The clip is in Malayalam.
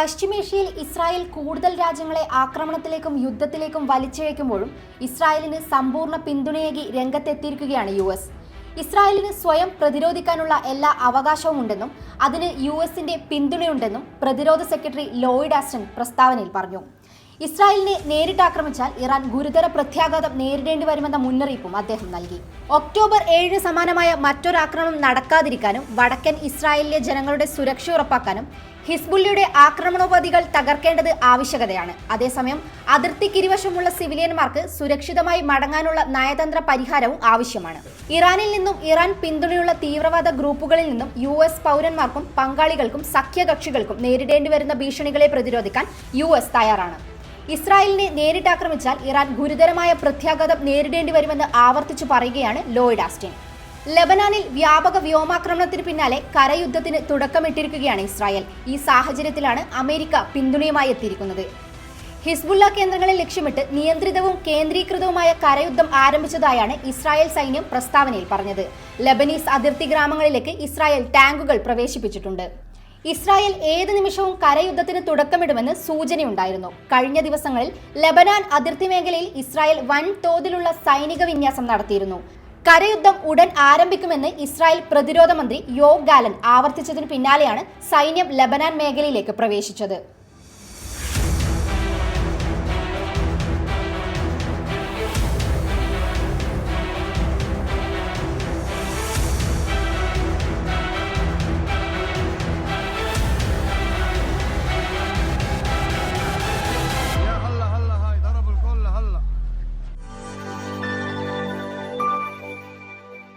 പശ്ചിമേഷ്യയിൽ ഇസ്രായേൽ കൂടുതൽ രാജ്യങ്ങളെ ആക്രമണത്തിലേക്കും യുദ്ധത്തിലേക്കും വലിച്ചിഴയ്ക്കുമ്പോഴും ഇസ്രായേലിന് സമ്പൂർണ പിന്തുണയേകി രംഗത്തെത്തിയിരിക്കുകയാണ് യു എസ്. ഇസ്രായേലിന് സ്വയം പ്രതിരോധിക്കാനുള്ള എല്ലാ അവകാശവും ഉണ്ടെന്നും അതിന് യു എസിന്റെ പിന്തുണയുണ്ടെന്നും പ്രതിരോധ സെക്രട്ടറി ലോയിഡ് ആസ്റ്റൺ പ്രസ്താവനയിൽ പറഞ്ഞു. ഇസ്രായേലിനെ നേരിട്ട് ആക്രമിച്ചാൽ ഇറാൻ ഗുരുതര പ്രത്യാഘാതം നേരിടേണ്ടി വരുമെന്ന മുന്നറിയിപ്പും അദ്ദേഹം നൽകി. ഒക്ടോബർ ഏഴിന് സമാനമായ മറ്റൊരാക്രമണം നടക്കാതിരിക്കാനും വടക്കൻ ഇസ്രായേലിലെ ജനങ്ങളുടെ സുരക്ഷ ഉറപ്പാക്കാനും ഹിസ്ബുള്ളിയുടെ ആക്രമണോപാധികൾ തകർക്കേണ്ടത് ആവശ്യകതയാണ്. അതേസമയം അതിർത്തി അതിർത്തിക്കിരുവശമുള്ള സിവിലിയന്മാർക്ക് സുരക്ഷിതമായി മടങ്ങാനുള്ള നയതന്ത്ര പരിഹാരവും ആവശ്യമാണ്. ഇറാനിൽ നിന്നും ഇറാൻ പിന്തുണയുള്ള തീവ്രവാദ ഗ്രൂപ്പുകളിൽ നിന്നും യു എസ് പൗരന്മാർക്കും പങ്കാളികൾക്കും സഖ്യകക്ഷികൾക്കും നേരിടേണ്ടി വരുന്ന ഭീഷണികളെ പ്രതിരോധിക്കാൻ യു എസ് തയ്യാറാണ്. ഇസ്രായേലിനെ നേരിട്ട് ആക്രമിച്ചാൽ ഇറാൻ ഗുരുതരമായ പ്രത്യാഘാതം നേരിടേണ്ടി വരുമെന്ന് ആവർത്തിച്ചു പറയുകയാണ് ലോയിഡ് ആസ്റ്റിൻ. ലബനാനിൽ വ്യാപക വ്യോമാക്രമണത്തിന് പിന്നാലെ കരയുദ്ധത്തിന് തുടക്കമിട്ടിരിക്കുകയാണ് ഇസ്രായേൽ. ഈ സാഹചര്യത്തിലാണ് അമേരിക്ക പിന്തുണയുമായി എത്തിയിരിക്കുന്നത്. ഹിസ്ബുള്ള കേന്ദ്രങ്ങളെ ലക്ഷ്യമിട്ട് നിയന്ത്രിതവും കേന്ദ്രീകൃതവുമായ കരയുദ്ധം ആരംഭിച്ചതായാണ് ഇസ്രായേൽ സൈന്യം പ്രസ്താവനയിൽ പറഞ്ഞത്. ലബനീസ് അതിർത്തി ഗ്രാമങ്ങളിലേക്ക് ഇസ്രായേൽ ടാങ്കുകൾ പ്രവേശിപ്പിച്ചിട്ടുണ്ട്. ഇസ്രായേൽ ഏത് നിമിഷവും കരയുദ്ധത്തിന് തുടക്കമിടുമെന്ന് സൂചനയുണ്ടായിരുന്നു. കഴിഞ്ഞ ദിവസങ്ങളിൽ ലബനാൻ അതിർത്തി മേഖലയിൽ ഇസ്രായേൽ വൻ തോതിലുള്ള സൈനിക വിന്യാസം നടത്തിയിരുന്നു. കരയുദ്ധം ഉടൻ ആരംഭിക്കുമെന്ന് ഇസ്രായേൽ പ്രതിരോധ മന്ത്രി യോ ഗാലൻ ആവർത്തിച്ചതിന് പിന്നാലെയാണ് സൈന്യം ലബനാൻ മേഖലയിലേക്ക് പ്രവേശിച്ചത്.